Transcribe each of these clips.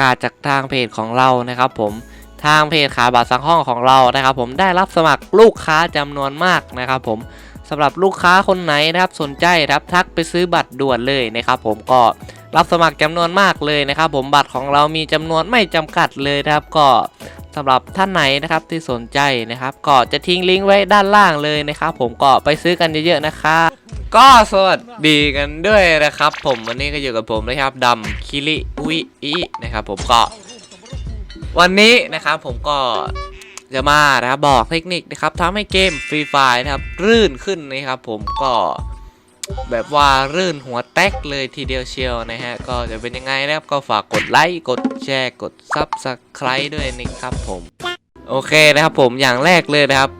กาศจากทางเพจของเรานะครับผมทางเพจขายบัตรสังห้องของเรานะครับ ผมได้รับสมัครลูกค้าจำนวนมากนะครับผมสำหรับลูกค้าคนไหนนะครับสนใจนะครับทักไปซื้อบัตรด่วนเลยนะครับ ผมก็รับสมัครจำนวนมากเลยนะครับ ผมบัตรของเรามีจำนวนไม่จำกัดเลยนะครับ ก็ สำหรับท่านไหนนะครับที่สนใจนะครับ ก็จะทิ้งลิงก์ไว้ด้านล่างเลยนะครับ ผมก็ไปซื้อกันเยอะๆนะครับก็สวัสดีกันด้วยนะครับ ผมวันนี้ก็อยู่กับผมนะครับดำคิริวิอินะครับ ผมก็ วันนี้นะครับผมก็จะมานะครับบอกเทคนิคนะครับทำให้เกมฟรีไฟนะครับ รื่นขึ้นนะครับ ผมก็ แบบว่ารื่นหัวแตกเลยทีเดียวเชียวนะฮะ ก็จะเป็นยังไงนะครับ ก็ฝากกดไลค์ กดแชร์ กดซับสไครต์ด้วยนะครับผม โอเคนะครับผมอย่างแรกเลยนะครับ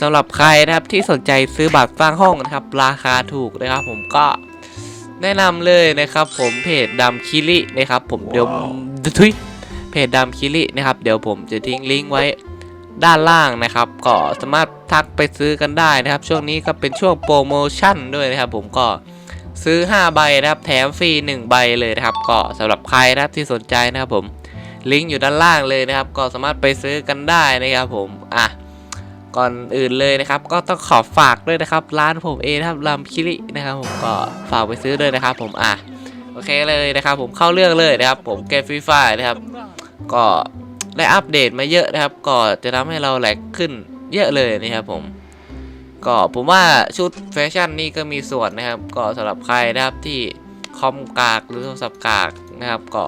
สำหรับใครนะครับที่สนใจซื้อบัตรสร้างห้องนะครับ ราคาถูกนะครับผมก็แนะนำเลยนะครับ ผมเพจดำคิรินะครับ ผมเดี๋ยวทุยเพจดำคิรินะครับ เดี๋ยวผมจะทิ้งลิงก์ไว้ ด้านล่างนะครับ ก็สามารถทักไปซื้อกันได้นะครับ ช่วงนี้ก็เป็นช่วงโปรโมชั่นด้วยนะครับ ผมก็ซื้อ 5 ใบนะครับ แถมฟรี 1 ใบเลยนะครับ ก็สำหรับใครนะครับที่สนใจนะครับผมลิงก์อยู่ด้านล่างเลยนะครับ ก็สามารถไปซื้อกันได้นะครับ ผมอะก่อนอื่นเลยนะครับ ก็ต้องขอฝากด้วยนะครับ ร้านผมเองนะครับลำคิรินะครับ ผมก็ฝากไปซื้อด้วยนะครับ ผมอะโอเคเลยนะครับ ผมเข้าเรื่องเลยนะครับ ผมเกมฟรีไฟนะครับ ก็ ได้อัปเดตมาเยอะนะครับ ก็จะทำให้เราแหลกขึ้นเยอะเลยนะครับผม ก็ผมว่าชุดแฟชั่นนี่ก็มีส่วนนะครับ ก็สำหรับใครนะครับที่คอมกากหรือโทรศัพท์กากนะครับ ก็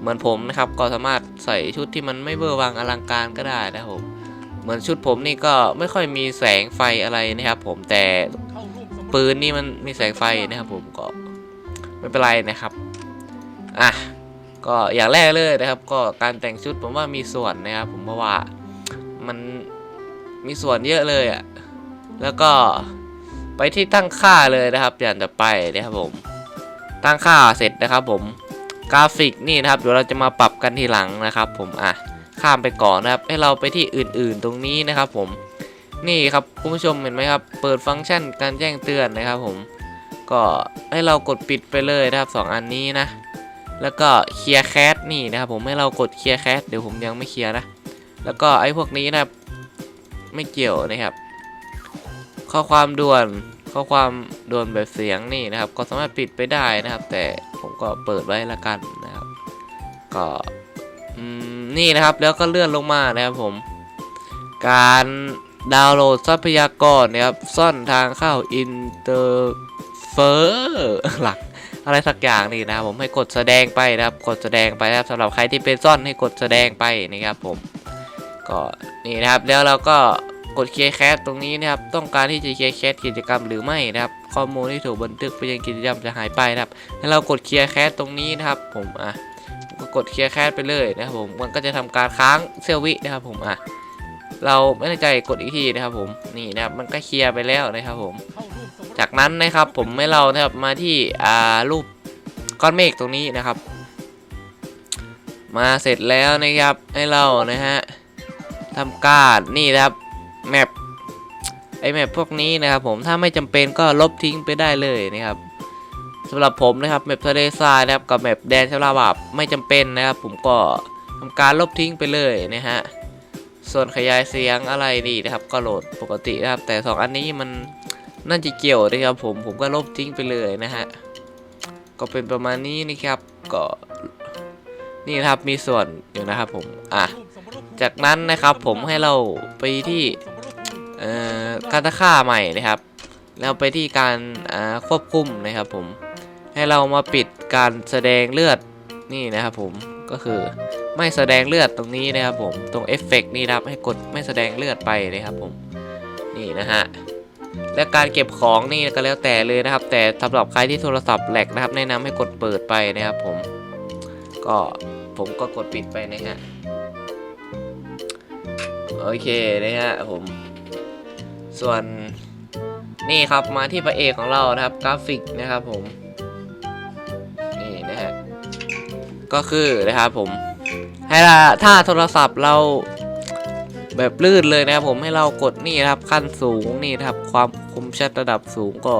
เหมือนผมนะครับ ก็สามารถใส่ชุดที่มันไม่เบอร์วังอลังการก็ได้นะครับผมเหมือนชุดผมนี่ก็ไม่ค่อยมีแสงไฟอะไรนะครับผมแต่ปืนนี่มันมีแสงไฟนะครับผมก็ไม่เป็นไรนะครับ อะ ก็อย่างแรกเลยนะครับ ก็การแต่งชุดผมว่ามีส่วนนะครับผมเพราะว่ามันมีส่วนเยอะเลยอะ่ะแล้วก็ไปที่ตั้งค่าเลยนะครับอย่างจะไปนะครับผม ตั้งค่าเสร็จนะครับ ผมกราฟิกนี่นะครับเดี๋ยวเราจะมาปรับกันทีหลังนะครับ ผมอะข้ามไปก่อนนะครับ ให้เราไปที่อื่นๆตรงนี้นะครับ ผมนี่ครับคุณผู้ชมเห็นไหมครับ เปิดฟังก์ชันการแจ้งเตือนนะครับ ผมก็ให้เรากดปิดไปเลยนะครับสองอันนี้นะ แล้วก็เคลียร์แคสนี่นะครับผมให้เรากดเคลียร์แคสเดี๋ยวผมยังไม่เคลียร์นะ แล้วก็ไอ้พวกนี้นะไม่เกี่ยวนะครับ ข้อความด่วนข้อความด่วนแบบเสียงนี่นะครับ ก็สามารถปิดไปได้นะครับ แต่ผมก็เปิดไว้ละกันนะครับ ก็นี่นะครับแล้วก็เลื่อนลงมานะครับผม การดาวน์โหลดทรัพยากรนะครับ ซ่อนทางเข้าอินเตอร์เฟอร์หลัก อะไรสักอย่างนี่นะครับผมให้กดแสดงไปนะครับ กดแสดงไปนะครับสำหรับใครที่เป็นซ่อนให้กดแสดงไปนะครับผมก็นี่นะครับแล้วเราก็กดเคลียร์แคสตรงนี้นะครับต้องการที่จะเคลียร์แคสกิจกรรมหรือไม่นะครับ ข้อมูลที่ถูกบันทึกไปยังกิจกรรมจะหายไปนะครับให้เรากดเคลียร์แคสตรงนี้นะครับผมอะก็กดเคลียร์แคสไปเลยนะครับผมมันก็จะทำการค้างเซลวินะครับผมอะเราไม่แน่ใจกดอีกทีนะครับผมนี่นะครับมันก็เคลียร์ไปแล้วนะครับผม จากนั้นนะครับผมให้เรานะครับมาที่อ่ารูปก้อนเมฆตรงนี้นะครับ มาเสร็จแล้วนะครับให้เรานะฮะทำการนี่นะครับแมปไอแมปพวกนี้นะครับผมถ้าไม่จำเป็นก็ลบทิ้งไปได้เลยนะครับสำหรับผมนะครับแมปทะเลทรายนะครับกับแมปแดนชลาบาบไม่จำเป็นนะครับ ผมก็ทำการลบทิ้งไปเลยนะฮะส่วนขยายเสียงอะไรนี่นะครับ ก็โหลดปกตินะครับ แต่ 2 อันนี้มัน น่าจะเกี่ยวนะครับผมผมก็ลบทิ้งไปเลยนะฮะก็เป็นประมาณนี้นะครับก็นี่นะครับมีส่วนอยู่นะครับผมอะจากนั้นนะครับผมให้เราไปที่เอ่อการตะค่าใหม่นะครับแล้วไปที่การอ่าควบคุมนะครับผมให้เรามาปิดการแสดงเลือดนี่นะครับผมก็คือไม่แสดงเลือดตรงนี้นะครับผมตรงเอฟเฟกนี่นะครับให้กดไม่แสดงเลือดไปนะครับผมนี่นะฮะ และการเก็บของนี่ก็แล้วแต่เลยนะครับ แต่สำหรับใครที่โทรศัพท์แหลกนะครับ แนะนำให้กดเปิดไปนะครับ ผม ก็ผมก็กดปิดไปนะฮะโอเคนะฮะผม ส่วนนี่ครับมาที่พระเอกของเรานะครับ กราฟิกนะครับผม นี่นะฮะก็คือนะครับผมให้ถ้าโทรศัพท์เรา แบบลื่นเลยนะครับผมให้เรากดนี่นะครับขั้นสูงนี่นะครับความคมชัดระดับสูงก็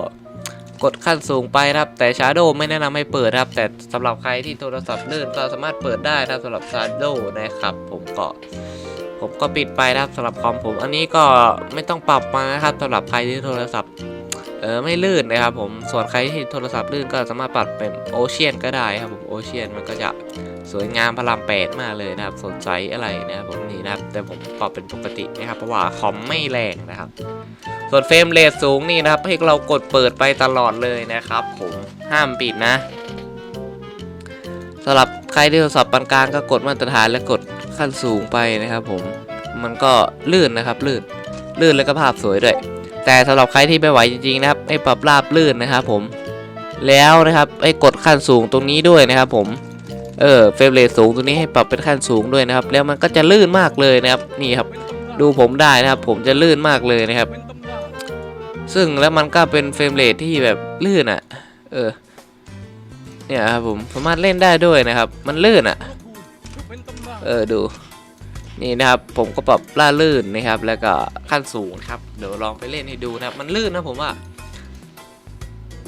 กดขั้นสูงไปนะครับ แต่ชาร์โดไม่แนะนำให้เปิดครับ แต่สำหรับใครที่โทรศัพท์ลื่นก็สามารถเปิดได้นะครับสำหรับชาร์โดนะครับ ผมก็ผมก็ปิดไปนะครับสำหรับคอมผม อันนี้ก็ไม่ต้องปรับมานะครับสำหรับใครที่โทรศัพท์ เออไม่ลื่นนะครับผมส่วนใครที่โทรศัพท์ลื่นก็สามารถปรับเป็นโอเชียนก็ได้ครับผมโอเชียนมันก็จะสวยงามพระรามแปดมากเลยนะครับ สนใจอะไรนะครับผมนี่นะครับ แต่ผมปรับเป็นปกตินะครับ เพราะว่าคอมไม่แรงนะครับ ส่วนเฟรมเรทสูงนี่นะครับ ให้เรากดเปิดไปตลอดเลยนะครับ ผมห้ามปิดนะสำหรับใครที่โทรศัพท์ปานกลางก็กดมาตรฐานและกดขั้นสูงไปนะครับ ผมมันก็ลื่นนะครับลื่นลื่นแล้วก็ภาพสวยด้วย แต่สำหรับใครที่ไม่ไหวจริงๆนะครับให้ปรับราบลื่นนะครับผมแล้วนะครับให้กดขั้นสูงตรงนี้ด้วยนะครับผมเออเฟรมเรทสูงตรงนี้ให้ปรับเป็นขั้นสูงด้วยนะครับ แล้วมันก็จะลื่นมากเลยนะครับนี่ครับ ดูผมได้นะครับ ผมจะลื่นมากเลยนะครับ ซึ่งแล้วมันก็เป็นเฟรมเรทที่แบบลื่นอะ เออเนี่ยครับผมสามารถเล่นได้ด้วยนะครับ มันลื่นอะ เออดู นี่นะครับผมก็ปรับล่าลื่นนะครับ แล้วก็ขั้นสูงครับ เดี๋ยวลองไปเล่นให้ดูนะครับมันลื่นนะผมว่า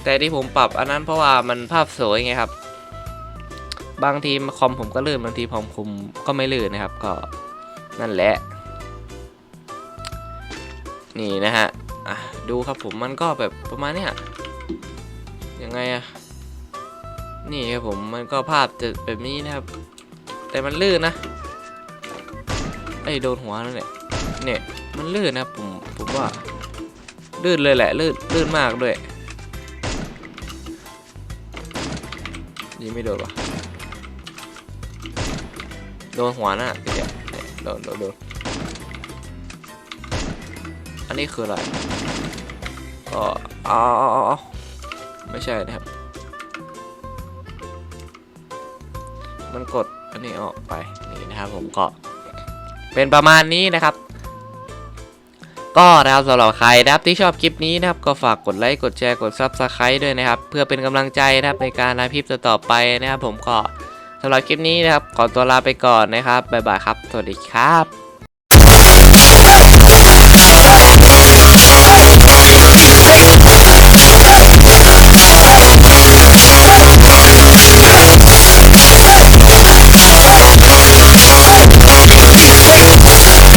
แต่ที่ผมปรับอันนั้นเพราะว่ามันภาพสวยไงครับ บางทีคอมผมก็ลื่นบางทีคอมผมก็ไม่ลื่นนะครับ ก็นั่นแหละ นี่นะฮะอะดูครับผมมันก็แบบประมาณเนี้ยยังไงอะนี่ครับผมมันก็ภาพจะแบบนี้นะครับ แต่มันลื่นนะ ไอ้โดนหัวนั่นแหละเนี่ยมันลื่นนะผมผมว่าลื่นเลยแหละลื่นลื่นมากด้วยยิงไม่โดนวะโดนหัวน่ะเดี๋ยวเนี่ยโดนโดนโดนอันนี้คืออะไรก็อ๋ออ๋ออ๋อไม่ใช่นะครับ มันกดอันนี้ออกไปนี่นะครับผมก็ เป็นประมาณนี้นะครับ ก็นะครับสำหรับใครนะครับที่ชอบคลิปนี้นะครับ ก็ฝากกดไลค์กดแชร์กด Subscribe ด้วยนะครับ เพื่อเป็นกำลังใจนะครับในการทำคลิปต่อไปนะครับ ผมก็สำหรับคลิปนี้นะครับ ขอตัวลาไปก่อนนะครับบ๊ายบายครับ สวัสดีครับ